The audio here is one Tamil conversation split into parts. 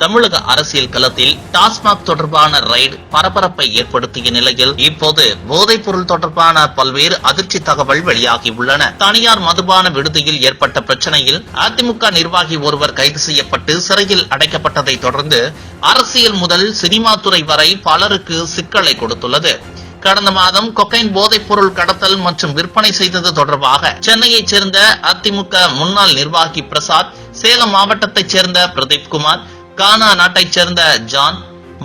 தமிழக அரசியல் களத்தில் டாஸ்மாக் தொடர்பான ரைடு பரபரப்பை ஏற்படுத்திய நிலையில் இப்போது போதைப் பொருள் தொடர்பான பல்வேறு அதிர்ச்சி தகவல் வெளியாகியுள்ளன. தனியார் மதுபான விடுதியில் ஏற்பட்ட பிரச்சனையில் அதிமுக நிர்வாகி ஒருவர் கைது செய்யப்பட்டு சிறையில் அடைக்கப்பட்டதை தொடர்ந்து அரசியல் முதல் சினிமா துறை வரை பலருக்கு சிக்கலை கொடுத்துள்ளது. கடந்த மாதம் கொக்கைன் போதைப் பொருள் கடத்தல் மற்றும் விற்பனை செய்தது தொடர்பாக சென்னையைச் சேர்ந்த அதிமுக முன்னாள் நிர்வாகி பிரசாத் சேலம் மாவட்டத்தைச் சேர்ந்த பிரதீப் குமார் கானா நாட்டைச் சேர்ந்த ஜான்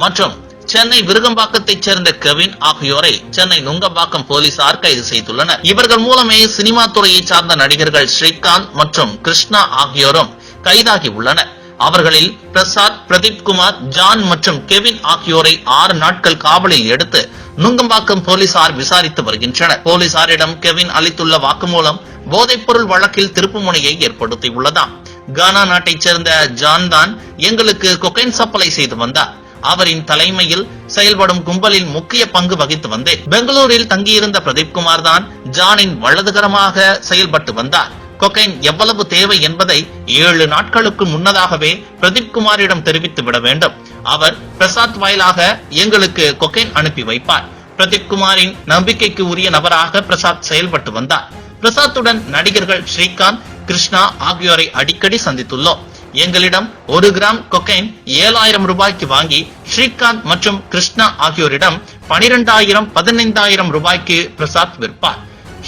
மற்றும் சென்னை விருகம்பாக்கத்தைச் சேர்ந்த கெவின் ஆகியோரை சென்னை நுங்கம்பாக்கம் போலீசார் கைது செய்துள்ளனர். இவர்கள் மூலமே சினிமா துறையைச் சார்ந்த நடிகர்கள் ஸ்ரீகாந்த் மற்றும் கிருஷ்ணா ஆகியோரும் கைதாகி உள்ளனர். அவர்களில் பிரசாத் பிரதீப் குமார் ஜான் மற்றும் கெவின் ஆகியோரை ஆறு நாட்கள் காவலில் எடுத்து நுங்கம்பாக்கம் போலீசார் விசாரித்து வருகின்றனர். போலீசாரிடம் கெவின் அளித்துள்ள வாக்குமூலம் போதைப்பொருள் வழக்கில் திருப்புமுனையை ஏற்படுத்தியுள்ளதாம். கானா நாட்டைச் சேர்ந்த ஜான் தான் எங்களுக்கு கொக்கைன் சப்ளை செய்து வந்தார். அவரின் தலைமையில் செயல்படும் கும்பலில் முக்கிய பங்கு வகித்து வந்தேன். பெங்களூரில் தங்கியிருந்த பிரதீப் குமார் தான் ஜானின் வலதுகரமாக செயல்பட்டு வந்தார். கொக்கைன் எவ்வளவு தேவை என்பதை ஏழு நாட்களுக்கு முன்னதாகவே பிரதீப் குமாரிடம் தெரிவித்து விட வேண்டும். அவர் பிரசாத் வாயிலாக எங்களுக்கு கொக்கைன் அனுப்பி வைப்பார். பிரதீப் குமாரின் நம்பிக்கைக்கு உரிய நபராக பிரசாத் செயல்பட்டு வந்தார். பிரசாத்துடன் நடிகர்கள் ஸ்ரீகாந்த் கிருஷ்ணா ஆகியோரை அடிக்கடி சந்தித்துள்ளோம். எங்களிடம் ஒரு கிராம் கொக்கைன் ஏழாயிரம் ரூபாய்க்கு வாங்கி ஸ்ரீகாந்த் மற்றும் கிருஷ்ணா ஆகியோரிடம் பனிரெண்டாயிரம் பதினைந்தாயிரம் ரூபாய்க்கு பிரசாத் விற்பார்.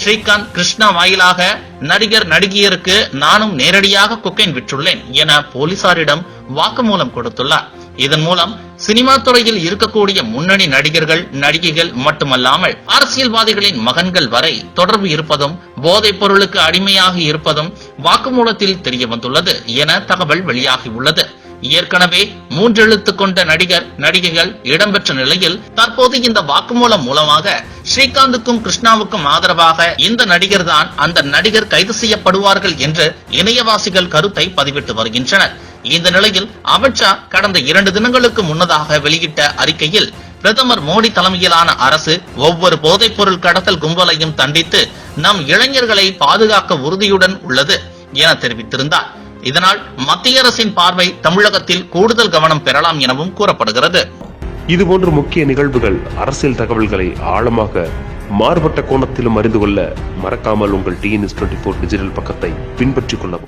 ஸ்ரீகாந்த் கிருஷ்ணா வாயிலாக நடிகர் நடிகையருக்கு நானும் நேரடியாக கொக்கைன் விற்றுள்ளேன் என போலீசாரிடம் வாக்குமூலம் கொடுத்துள்ளார். இதன் மூலம் சினிமா துறையில் இருக்கக்கூடிய முன்னணி நடிகர்கள் நடிகைகள் மட்டுமல்லாமல் அரசியல்வாதிகளின் மகன்கள் வரை தொடர்பு இருப்பதும் போதைப் பொருளுக்கு அடிமையாக இருப்பதும் வாக்குமூலத்தில் தெரிய வந்துள்ளது என தகவல் வெளியாகியுள்ளது ஏற்கனவே மூன்றெழுத்து கொண்ட நடிகர் நடிகைகள் இடம்பெற்ற நிலையில் தற்போது இந்த வாக்குமூலம் மூலமாக ஸ்ரீகாந்துக்கும் கிருஷ்ணாவுக்கும் ஆதரவாக இந்த நடிகர் தான் அந்த நடிகர் கைது செய்யப்படுவார்கள் என்று இணையவாசிகள் கருத்தை பதிவிட்டு வருகின்றனர். இந்த நிலையில் அமித்ஷா கடந்த இரண்டு தினங்களுக்கு முன்னதாக வெளியிட்ட அறிக்கையில் பிரதமர் மோடி தலைமையிலான அரசு ஒவ்வொரு போதைப் பொருள் கடத்தல் கும்பலையும் தண்டித்து நம் இளைஞர்களை பாதுகாக்க உறுதியுடன் உள்ளது என தெரிவித்திருந்தார். இதனால் மத்திய அரசின் பார்வை தமிழகத்தில் கூடுதல் கவனம் பெறலாம் எனவும் கூறப்படுகிறது. இதுபோன்ற முக்கிய நிகழ்வுகள் அரசியல் தகவல்களை ஆழமாக மாறுபட்ட கோணத்திலும் அறிந்து கொள்ள மறக்காமல் உங்கள் டிஎன்எஸ் டுவெண்ட்டி ஃபோர் டிஜிட்டல் பக்கத்தை பின்பற்றிக் கொள்ளவும்.